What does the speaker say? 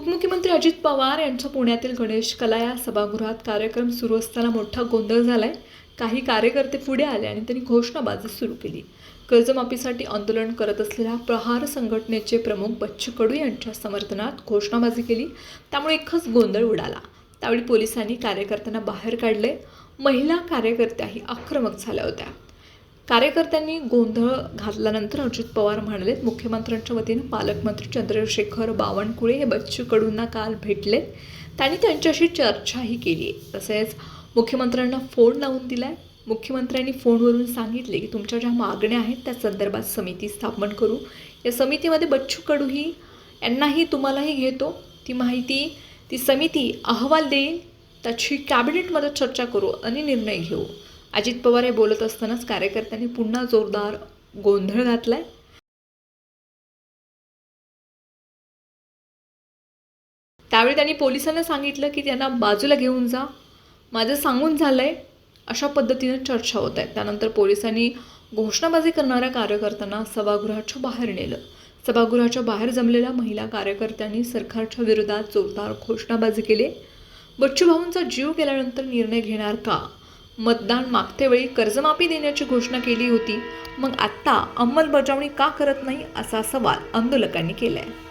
उपमुख्यमंत्री अजित पवार यांच्या पुण्यातील गणेश कला या सभागृहात कार्यक्रम सुरू असताना मोठा गोंधळ झालाय. काही कार्यकर्ते पुढे आले आणि त्यांनी घोषणाबाजी सुरू केली. कर्जमाफीसाठी आंदोलन करत असलेल्या प्रहार संघटनेचे प्रमुख बच्चू कडू यांच्या समर्थनात घोषणाबाजी केली. त्यामुळे एकच गोंधळ उडाला. त्यावेळी पोलिसांनी कार्यकर्त्यांना बाहेर काढले. महिला कार्यकर्त्याही आक्रमक झाल्या होत्या. कार्यकर्त्यांनी गोंधळ घातल्यानंतर अजित पवार म्हणाले मुख्यमंत्र्यांच्या वतीनं पालकमंत्री चंद्रशेखर बावनकुळे हे बच्चू कडूंना काल भेटले. त्यांनी त्यांच्याशी चर्चाही केली आहे. तसेच मुख्यमंत्र्यांना फोन लावून दिला आहे मुख्यमंत्र्यांनी फोनवरून सांगितले की तुमच्या ज्या मागण्या आहेत त्या संदर्भात समिती स्थापन करू. या समितीमध्ये बच्चू कडूही यांनाही तुम्हालाही घेतो. ती माहिती ती समिती अहवाल देईल. त्याची कॅबिनेटमध्ये चर्चा करू आणि निर्णय घेऊ. अजित पवार हे बोलत असतानाच कार्यकर्त्यांनी पुन्हा जोरदार गोंधळ घातलाय. त्यावेळी त्यांनी पोलिसांना सांगितलं की त्यांना बाजूला घेऊन जा माझं सांगून झालंय अशा पद्धतीनं चर्चा होत आहे. त्यानंतर पोलिसांनी घोषणाबाजी करणाऱ्या कार्यकर्त्यांना सभागृहाच्या बाहेर नेलं. सभागृहाच्या बाहेर जमलेल्या महिला कार्यकर्त्यांनी सरकारच्या विरोधात जोरदार घोषणाबाजी केली. बच्चूभाऊंचा जीव गेल्यानंतर निर्णय घेणार का? मतदान मागच्या वेळी कर्जमाफी देण्याची घोषणा केली होती. मग आत्ता अंमलबजावणी का करत नाही असा सवाल आंदोलकांनी केला आहे